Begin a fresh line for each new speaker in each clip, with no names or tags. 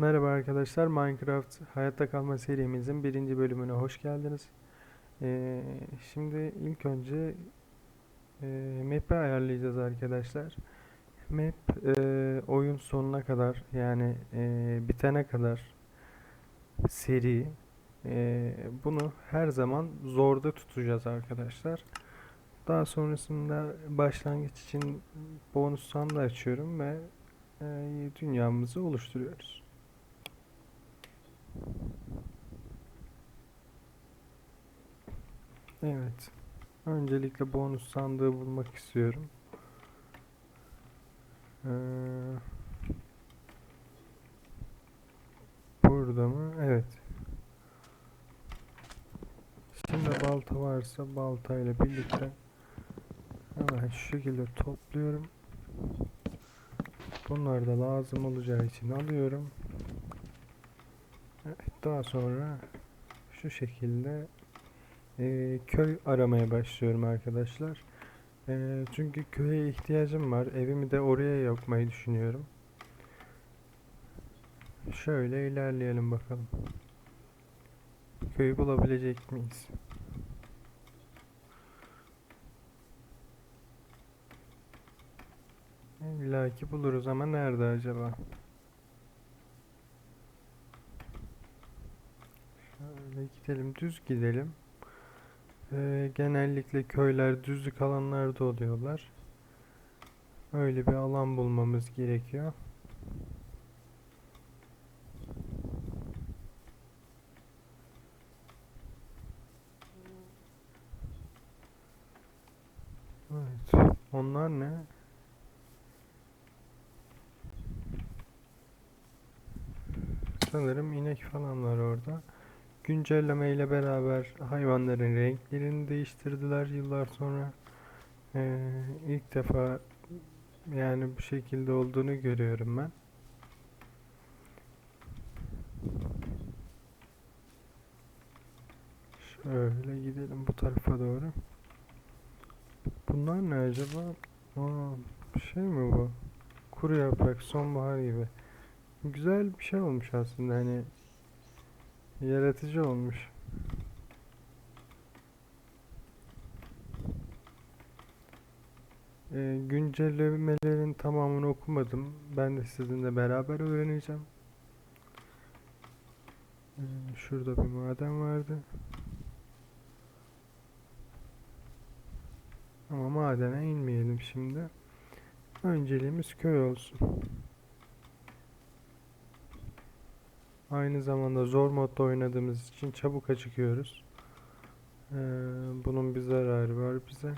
Merhaba arkadaşlar, Minecraft Hayatta Kalma serimizin birinci bölümüne hoş geldiniz. Ee, şimdi ilk önce e, map'i ayarlayacağız arkadaşlar. Map e, oyun sonuna kadar yani e, bitene kadar seri. E, bunu her zaman zorda tutacağız arkadaşlar. Daha sonrasında başlangıç için bonus sandığı açıyorum ve e, dünyamızı oluşturuyoruz. Evet. Öncelikle bonus sandığı bulmak istiyorum. Ee, burada mı? Evet. Şimdi balta varsa baltayla birlikte hemen şu şekilde topluyorum. Bunlar da lazım olacağı için alıyorum. Evet, daha sonra şu şekilde e, köy aramaya başlıyorum arkadaşlar. E, çünkü köye ihtiyacım var. Evimi de oraya yapmayı düşünüyorum. Şöyle ilerleyelim bakalım. Köyü bulabilecek miyiz? İlla ki buluruz ama nerede acaba? Şöyle gidelim, düz gidelim. Ee, genellikle köyler düzlük alanlarda oluyorlar. Öyle bir alan bulmamız gerekiyor. Evet. Onlar ne? Sanırım inek falan var orada. Güncelleme ile beraber hayvanların renklerini değiştirdiler yıllar sonra. Ee, ilk defa yani bu şekilde olduğunu görüyorum ben. Şöyle gidelim bu tarafa doğru. Bunlar ne acaba? Aa, şey mi bu? Kuru yaprak, sonbahar gibi. Güzel bir şey olmuş aslında hani yaratıcı olmuş. Ee, güncellemelerin tamamını okumadım. Ben de sizinle beraber öğreneceğim. Ee, şurada bir maden vardı. Ama madene inmeyelim şimdi. Önceliğimiz köy olsun. Aynı zamanda zor modda oynadığımız için çabuk acıkıyoruz. Ee, bunun bir zararı var bize.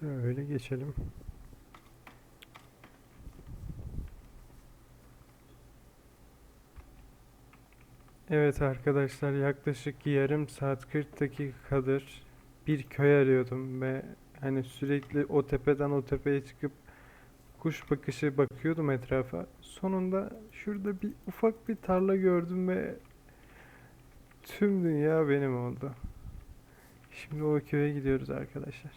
Şöyle geçelim. Evet arkadaşlar yaklaşık yarım saat 40 dakikadır bir köy arıyordum ve hani sürekli o tepeden o tepeye çıkıp kuş bakışı bakıyordum etrafa. Sonunda şurada bir ufak bir tarla gördüm ve tüm dünya benim oldu. Şimdi o köye gidiyoruz arkadaşlar.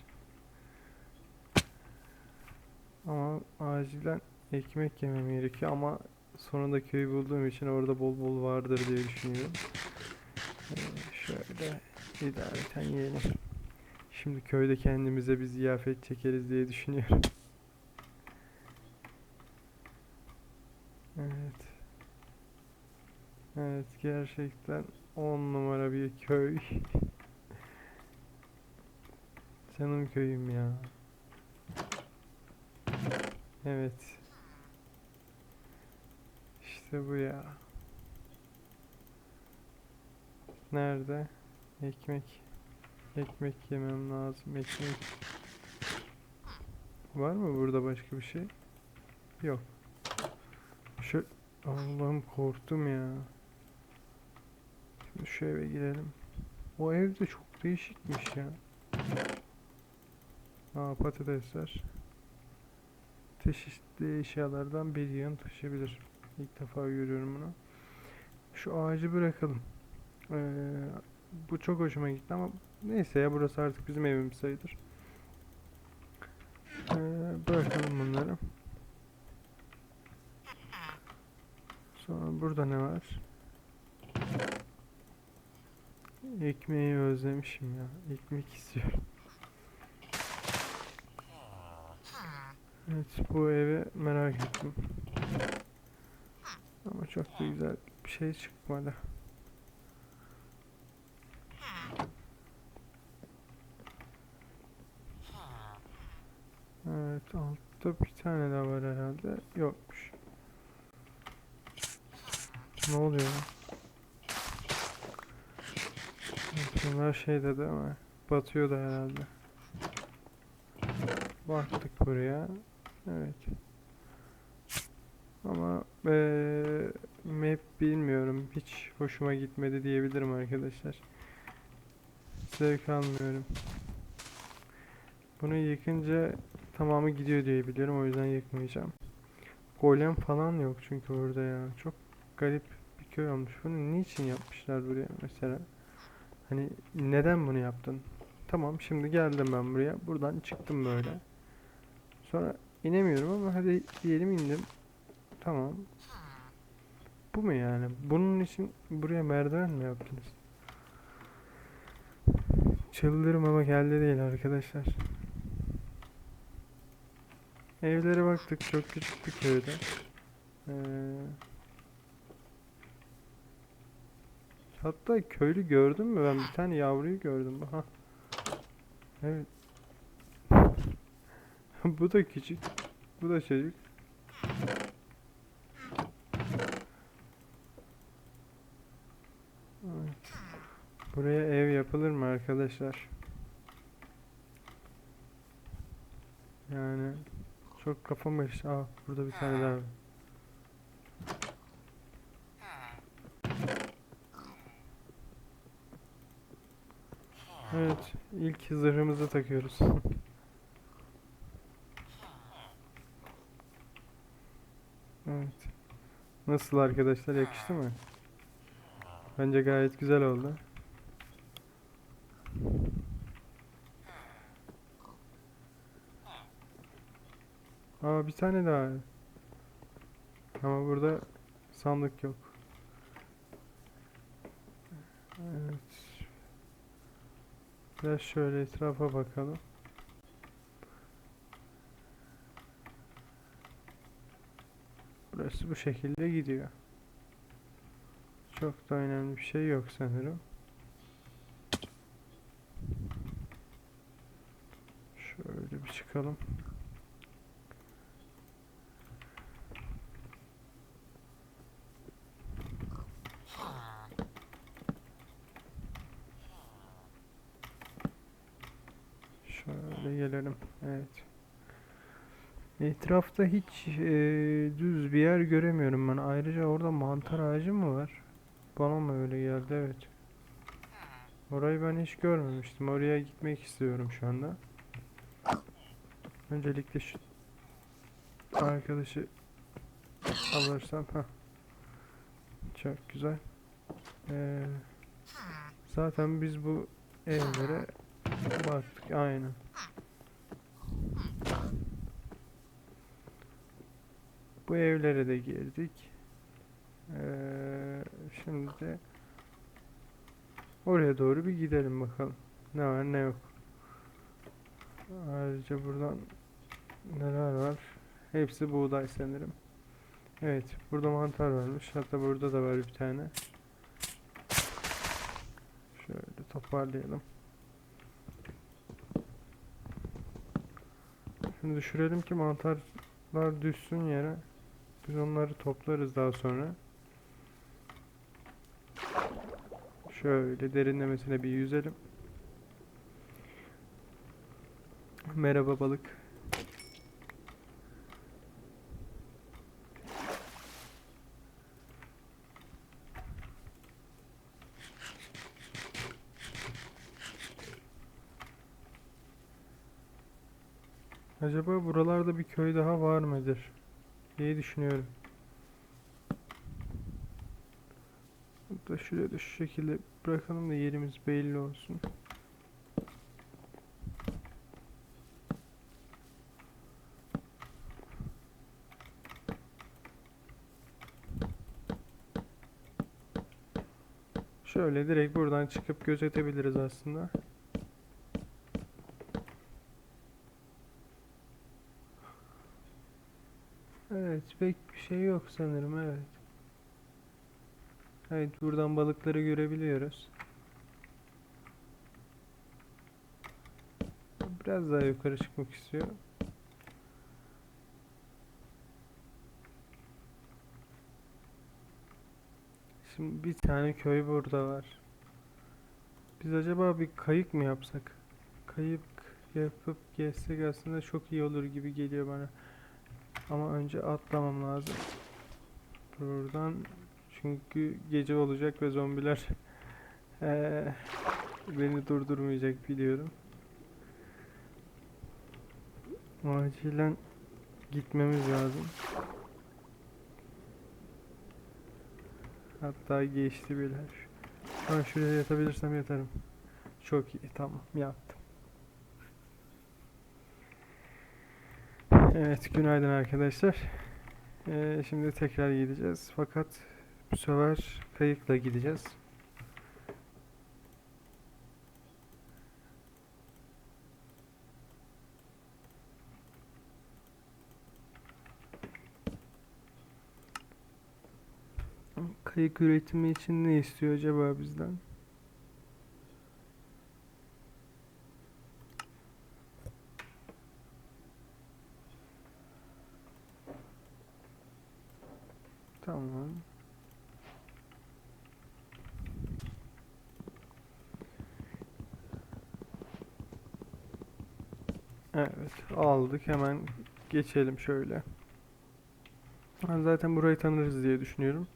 Ama acilen ekmek yemem gerekiyor ama sonunda köyü bulduğum için orada bol bol vardır diye düşünüyorum. Ee, şöyle idareten yiyelim. Şimdi köyde kendimize bir ziyafet çekeriz diye düşünüyorum. Evet. Evet gerçekten 10 numara bir köy. Canım köyüm ya. Evet. İşte bu ya. Nerede? Ekmek. Ekmek yemem lazım. Ekmek. Var mı burada başka bir şey? Yok. Allah'ım korktum ya. Şimdi şu eve girelim. O ev de çok değişikmiş ya. Aa patatesler. Çeşitli eşyalardan bir yığın taşıyabilir. İlk defa görüyorum bunu. Şu ağacı bırakalım. Ee, bu çok hoşuma gitti ama neyse ya burası artık bizim evimiz sayılır. Ee, bırakalım bunları. Burada ne var? Ekmeği özlemişim ya. Ekmek istiyorum. Evet bu evi merak ettim. Ama çok da güzel bir şey çıkmadı. Evet altta bir tane daha var herhalde. Yokmuş. Ne oluyor? Bunlar şey dedi ama batıyor da herhalde. Baktık buraya. Evet. Ama eee map bilmiyorum. Hiç hoşuma gitmedi diyebilirim arkadaşlar. Zevk almıyorum. Bunu yıkınca tamamı gidiyor diye biliyorum. O yüzden yıkmayacağım. Golem falan yok çünkü orada ya. Çok garip bir köy olmuş. Bunu niçin yapmışlar buraya mesela? Hani neden bunu yaptın? Tamam şimdi geldim ben buraya. Buradan çıktım böyle. Sonra inemiyorum ama hadi diyelim indim. Tamam. Bu mu yani? Bunun için buraya merdiven mi yaptınız? Çıldırmama geldi değil arkadaşlar. Evlere baktık çok küçük bir köyde. Ee, hatta köylü gördün mü? Ben bir tane yavruyu gördüm. Ha. Evet. Bu da küçük. Bu da çocuk. Buraya ev yapılır mı arkadaşlar? Yani çok kafam karıştı. Aa burada bir tane daha var. Evet, ilk zırhımızı takıyoruz. Evet. Nasıl arkadaşlar yakıştı mı? Bence gayet güzel oldu. Aa bir tane daha. Ama burada sandık yok. Evet. Biraz şöyle etrafa bakalım. Burası bu şekilde gidiyor. Çok da önemli bir şey yok sanırım. Şöyle bir çıkalım. Şöyle gelelim. Evet. Etrafta hiç eee, düz bir yer göremiyorum ben. Ayrıca orada mantar ağacı mı var? Bana mı öyle geldi? Evet. Orayı ben hiç görmemiştim. Oraya gitmek istiyorum şu anda. Öncelikle şu arkadaşı alırsam. Heh. Çok güzel. Ee, zaten biz bu evlere baktık. Aynen. Bu evlere de girdik. Ee, şimdi oraya doğru bir gidelim bakalım. Ne var ne yok. Ayrıca buradan neler var? Hepsi buğday sanırım. Evet, burada mantar varmış. Hatta burada da var bir tane. Şöyle toparlayalım. Şunu düşürelim ki mantarlar düşsün yere. Biz onları toplarız daha sonra. Şöyle derinlemesine bir yüzelim. Merhaba balık. Acaba buralarda bir köy daha var mıdır? Diye düşünüyorum. Hatta şuraya da şu şekilde bırakalım da yerimiz belli olsun. Şöyle direkt buradan çıkıp gözetebiliriz aslında. Evet, pek bir şey yok sanırım, evet. Evet, buradan balıkları görebiliyoruz. Biraz daha yukarı çıkmak istiyor. Şimdi bir tane köy burada var. Biz acaba bir kayık mı yapsak? Kayık yapıp gezsek aslında çok iyi olur gibi geliyor bana. Ama önce atlamam lazım. Buradan çünkü gece olacak ve zombiler eee, beni durdurmayacak biliyorum. Acilen gitmemiz lazım. Hatta geçti bile. Ben şuraya yatabilirsem yatarım. Çok iyi tamam yattım. Evet günaydın arkadaşlar. Ee, şimdi tekrar gideceğiz. Fakat bu sefer kayıkla gideceğiz. Kayık üretimi için ne istiyor acaba bizden? Tamam. Evet, aldık. Hemen geçelim şöyle. Ben zaten burayı tanırız diye düşünüyorum.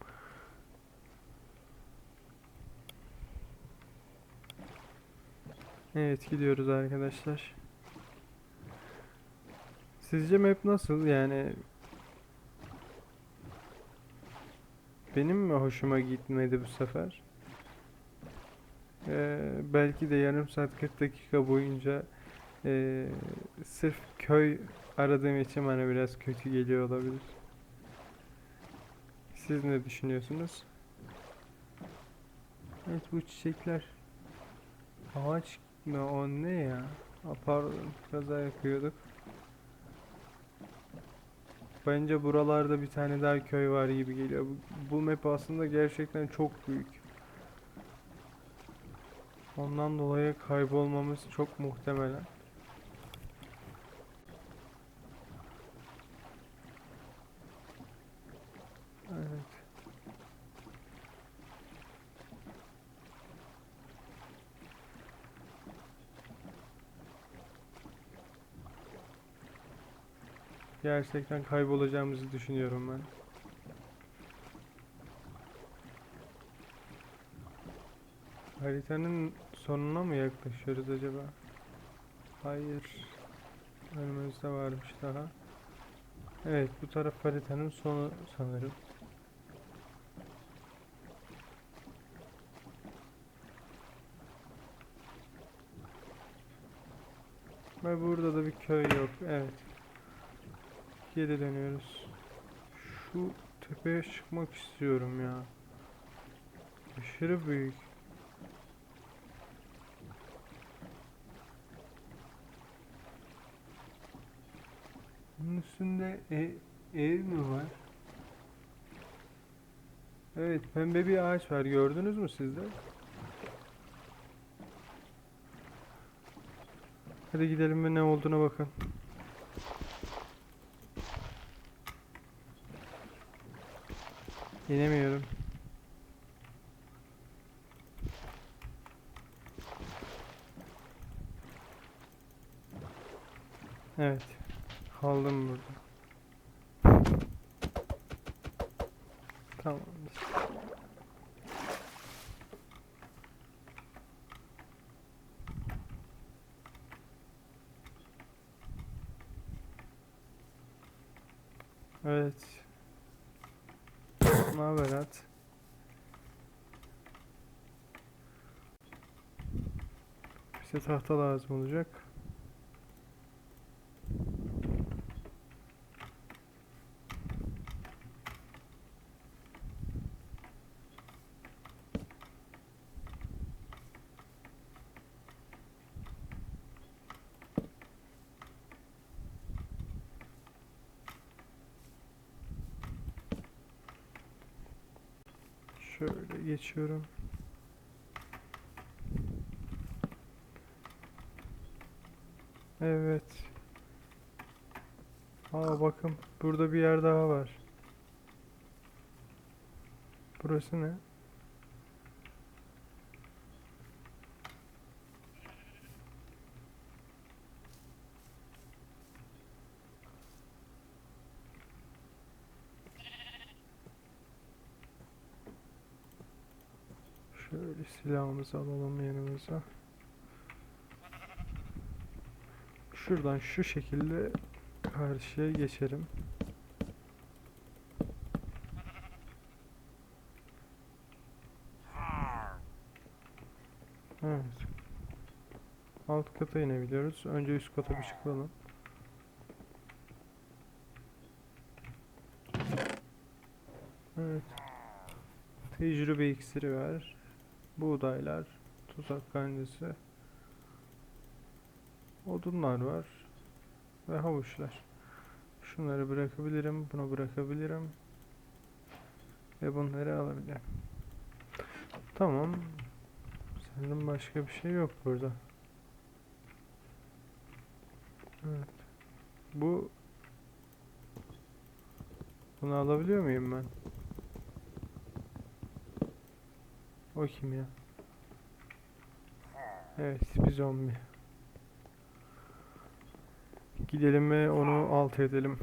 Evet, gidiyoruz arkadaşlar. Sizce map nasıl? Yani benim mi hoşuma gitmedi bu sefer? Ee, belki de yarım saat 40 dakika boyunca ee, sırf köy aradığım için bana biraz kötü geliyor olabilir. Siz ne düşünüyorsunuz? Evet bu çiçekler ağaç mı o ne ya? Aa, pardon kaza yapıyorduk. Bence buralarda bir tane daha köy var gibi geliyor. Bu, bu map aslında gerçekten çok büyük. Ondan dolayı kaybolmamız çok muhtemelen. Evet. Gerçekten kaybolacağımızı düşünüyorum ben. Haritanın sonuna mı yaklaşıyoruz acaba? Hayır. Önümüzde varmış daha. Evet, bu taraf haritanın sonu sanırım. Ve burada da bir köy yok. Evet. Geri dönüyoruz. Şu tepeye çıkmak istiyorum ya. Aşırı büyük. Bunun üstünde e- ev mi var? Evet, pembe bir ağaç var. Gördünüz mü siz de? Hadi gidelim ve ne olduğuna bakın. İnemiyorum. Evet. Kaldım burada. Tamam. Evet. Ne haber at? Bize tahta lazım olacak. Şöyle geçiyorum. Evet. Aa bakın burada bir yer daha var. Burası ne? Şöyle silahımızı alalım yanımıza. Şuradan şu şekilde karşıya geçerim. Evet. Alt kata inebiliyoruz. Önce üst kata bir çıkalım. Evet. Tecrübe iksiri ver. Buğdaylar, tuzak kancası, odunlar var ve havuçlar. Şunları bırakabilirim, bunu bırakabilirim ve bunları alabilirim. Tamam. Sanırım başka bir şey yok burada. Evet. Bu bunu alabiliyor muyum ben? O kim ya? Evet, bir zombi. Gidelim ve onu alt edelim.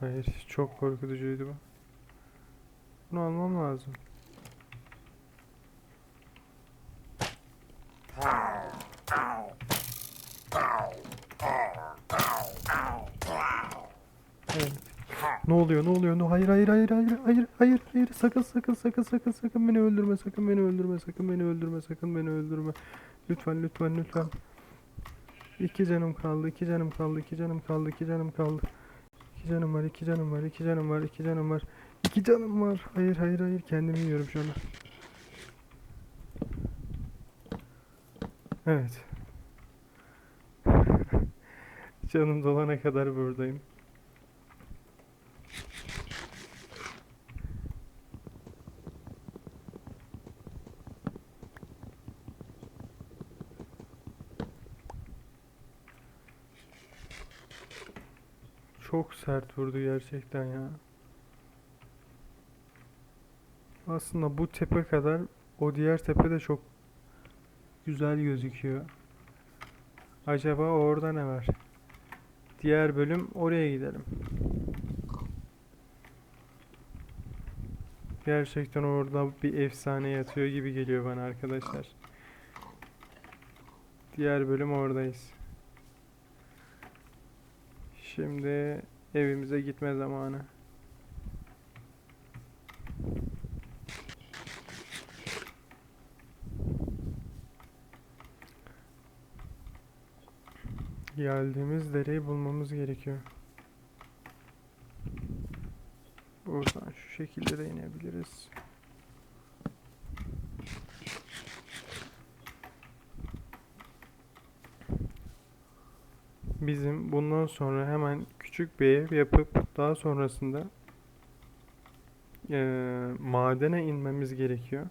Hayır, çok korkutucuydu bu. Bunu almam lazım. Evet. Ne oluyor? Ne oluyor? No, hayır, hayır, hayır, hayır, hayır, hayır, hayır. Sakın, sakın, sakın, sakın, sakın beni öldürme, sakın beni öldürme, sakın beni öldürme, sakın beni öldürme. Lütfen, lütfen, lütfen. İki canım kaldı, iki canım kaldı, iki canım kaldı, iki canım kaldı. İki canım var, iki canım var, iki canım var, iki canım var. İki canım var. Hayır, hayır, hayır. Kendimi yiyorum şu anda. Evet. Canım dolana kadar buradayım. Çok sert vurdu gerçekten ya. Aslında bu tepe kadar o diğer tepe de çok güzel gözüküyor. Acaba orada ne var? Diğer bölüm oraya gidelim. Gerçekten orada bir efsane yatıyor gibi geliyor bana arkadaşlar. Diğer bölüm oradayız. Şimdi evimize gitme zamanı. Geldiğimiz dereyi bulmamız gerekiyor. Buradan şu şekilde de inebiliriz. Bizim bundan sonra hemen küçük bir ev yapıp daha sonrasında eee, madene inmemiz gerekiyor.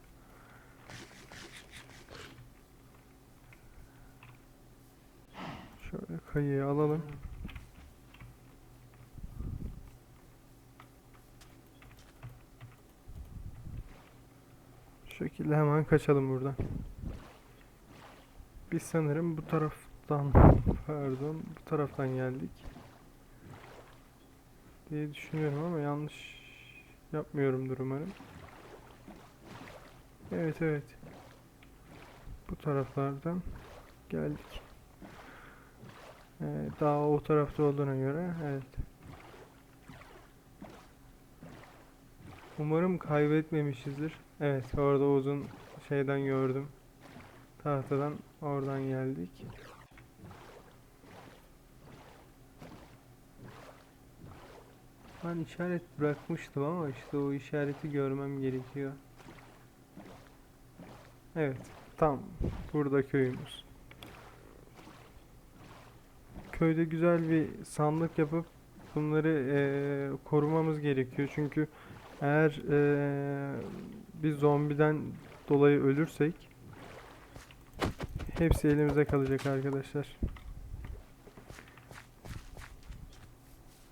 Şöyle kayığı alalım. Şu şekilde hemen kaçalım buradan. Biz sanırım bu taraftan, pardon, bu taraftan geldik diye düşünüyorum ama yanlış yapmıyorumdur umarım. Evet evet. Bu taraflardan geldik. Ee, daha o tarafta olduğuna göre evet. Umarım kaybetmemişizdir. Evet orada uzun şeyden gördüm. Tahtadan oradan geldik. Ben işaret bırakmıştım ama işte o işareti görmem gerekiyor. Evet, tam burada köyümüz. Köyde güzel bir sandık yapıp bunları eee, korumamız gerekiyor. Çünkü eğer eee, bir zombiden dolayı ölürsek hepsi elimize kalacak arkadaşlar.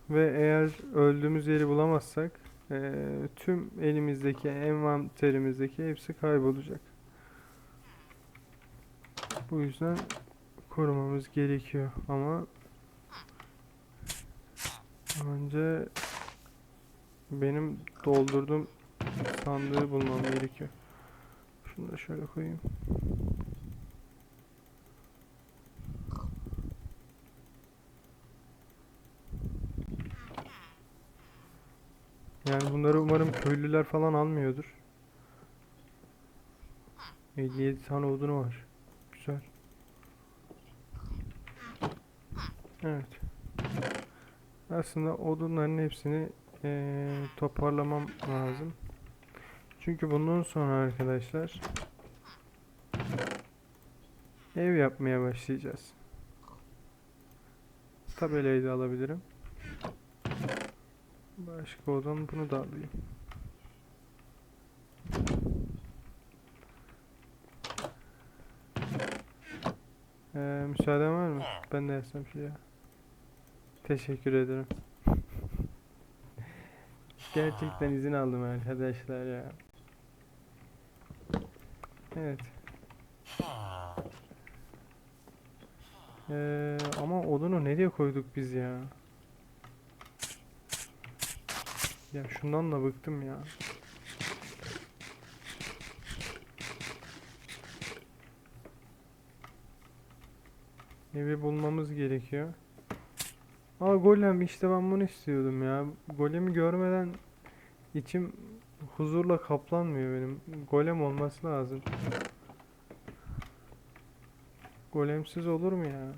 Ve eğer öldüğümüz yeri bulamazsak eee, tüm elimizdeki, envanterimizdeki hepsi kaybolacak. Bu yüzden korumamız gerekiyor ama önce benim doldurduğum sandığı bulmam gerekiyor. Şunu da şöyle koyayım. Yani bunları umarım köylüler falan almıyordur. 57 tane odunu var. Güzel. Evet. Aslında odunların hepsini eee, toparlamam lazım. Çünkü bundan sonra arkadaşlar ev yapmaya başlayacağız. Tabelayı da alabilirim. Başka odam bunu da alayım. Ee, müsaaden var mı? Ben de yazsam şey ya. Teşekkür ederim. Gerçekten izin aldım arkadaşlar ya. Evet. Ee, ama odunu nereye koyduk biz ya? Ya şundan da bıktım ya. Evi bulmamız gerekiyor. Aa golem işte ben bunu istiyordum ya. Golemi görmeden içim huzurla kaplanmıyor benim. Golem olması lazım. Golemsiz olur mu ya?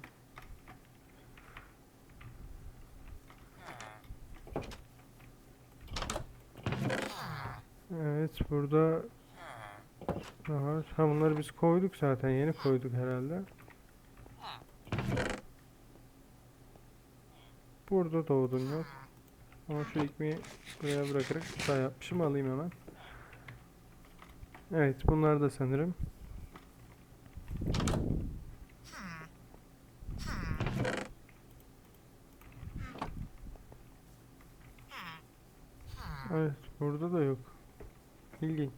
Evet burada var? Ha bunları biz koyduk zaten. Yeni koyduk herhalde. Burada da odun yok. Ama şu ekmeği buraya bırakarak daha yapmışım. Alayım hemen. Evet bunlar da sanırım. Evet burada da yok. İlginç.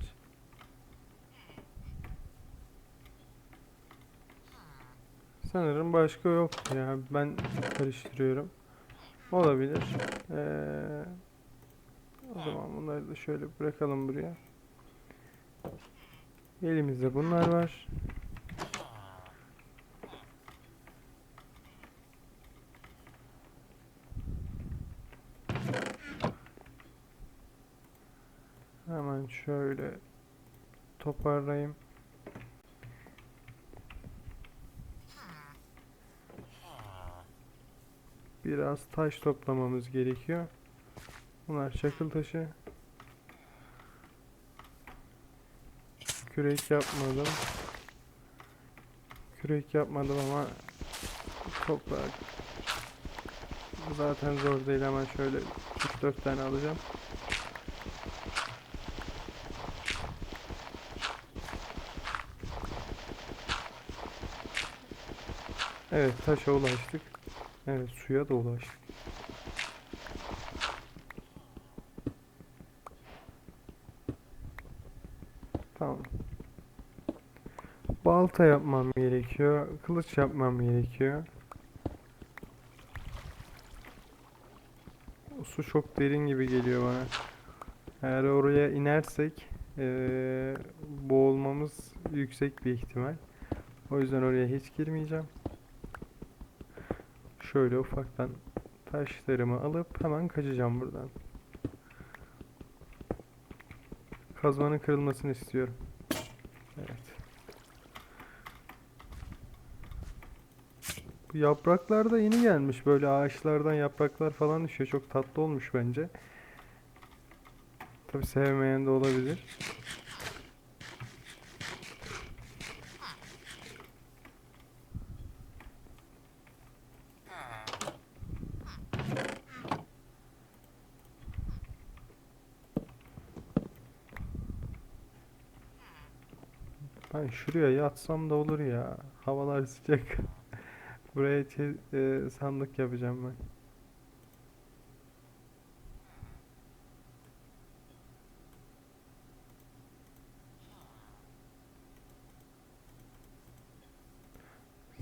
Sanırım başka yok ya. Ben karıştırıyorum. Olabilir. Ee, o zaman bunları da şöyle bırakalım buraya. Elimizde bunlar var. Hemen şöyle toparlayayım. Biraz taş toplamamız gerekiyor. Bunlar çakıl taşı. Kürek yapmadım. Kürek yapmadım ama toprak zaten zor değil hemen şöyle 3-4 tane alacağım. Evet taşa ulaştık. Evet suya da ulaştık. Tamam. Balta yapmam gerekiyor. Kılıç yapmam gerekiyor. Su çok derin gibi geliyor bana. Eğer oraya inersek eee, boğulmamız yüksek bir ihtimal. O yüzden oraya hiç girmeyeceğim. Şöyle ufaktan taşlarımı alıp hemen kaçacağım buradan. Kazmanın kırılmasını istiyorum. Evet. Bu yapraklar da yeni gelmiş. Böyle ağaçlardan yapraklar falan düşüyor. Çok tatlı olmuş bence. Tabi sevmeyen de olabilir. Hani şuraya yatsam da olur ya. Havalar sıcak. Buraya e, sandık yapacağım ben.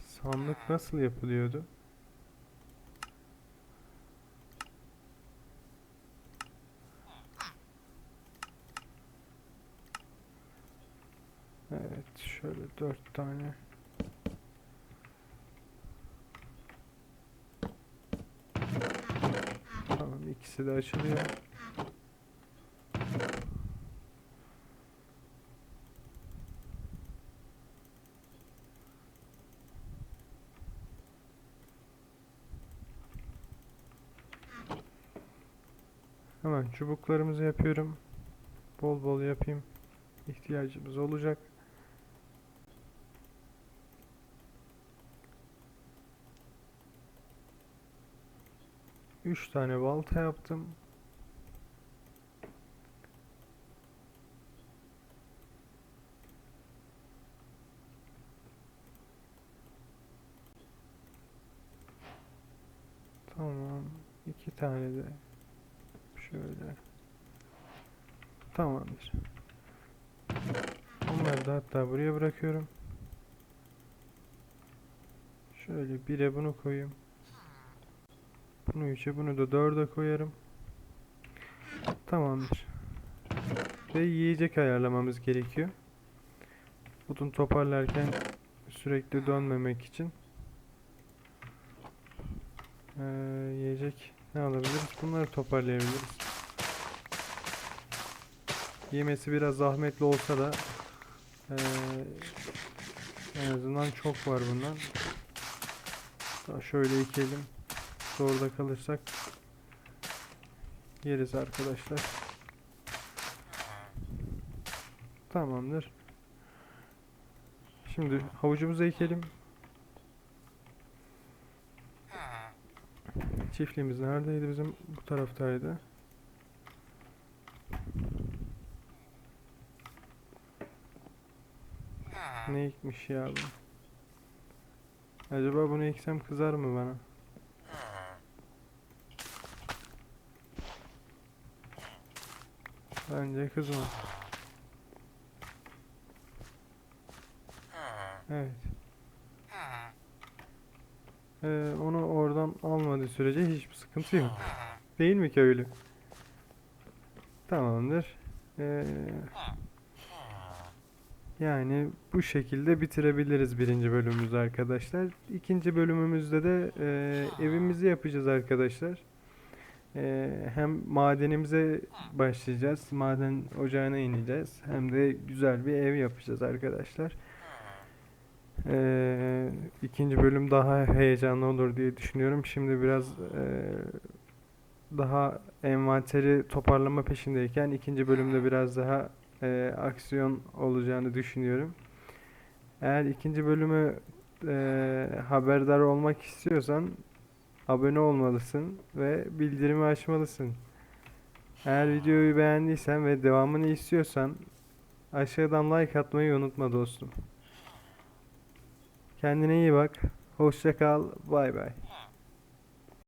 Sandık nasıl yapılıyordu? Evet, şöyle dört tane. Tamam, ikisi de açılıyor. Hemen çubuklarımızı yapıyorum. Bol bol yapayım. İhtiyacımız olacak. Üç tane balta yaptım. Tamam. iki tane de şöyle. Tamamdır. Onları da hatta buraya bırakıyorum. Şöyle bire bunu koyayım. Bunu üçe bunu da dörde koyarım. Tamamdır. Ve yiyecek ayarlamamız gerekiyor. Odun toparlarken sürekli dönmemek için. Ee, yiyecek ne alabiliriz? Bunları toparlayabiliriz. Yemesi biraz zahmetli olsa da eee, en azından çok var bundan. Daha şöyle ekelim. Zorda kalırsak yeriz arkadaşlar. Tamamdır. Şimdi havucumuzu ekelim. Çiftliğimiz neredeydi bizim? Bu taraftaydı. Ne ekmiş ya bu? Acaba bunu eksem kızar mı bana? Bence kızmaz. Evet. Ee, onu oradan almadığı sürece hiçbir sıkıntı yok. Değil mi köylü? Tamamdır. Ee, yani bu şekilde bitirebiliriz birinci bölümümüzü arkadaşlar. İkinci bölümümüzde de e, evimizi yapacağız arkadaşlar. E, hem madenimize başlayacağız. Maden ocağına ineceğiz. Hem de güzel bir ev yapacağız arkadaşlar. E, ikinci bölüm daha heyecanlı olur diye düşünüyorum. Şimdi biraz e, daha envanteri toparlama peşindeyken ikinci bölümde biraz daha e, aksiyon olacağını düşünüyorum. Eğer ikinci bölümü e, haberdar olmak istiyorsan abone olmalısın ve bildirimi açmalısın. Eğer videoyu beğendiysen ve devamını istiyorsan aşağıdan like atmayı unutma dostum. Kendine iyi bak. Hoşça kal. Bay bay.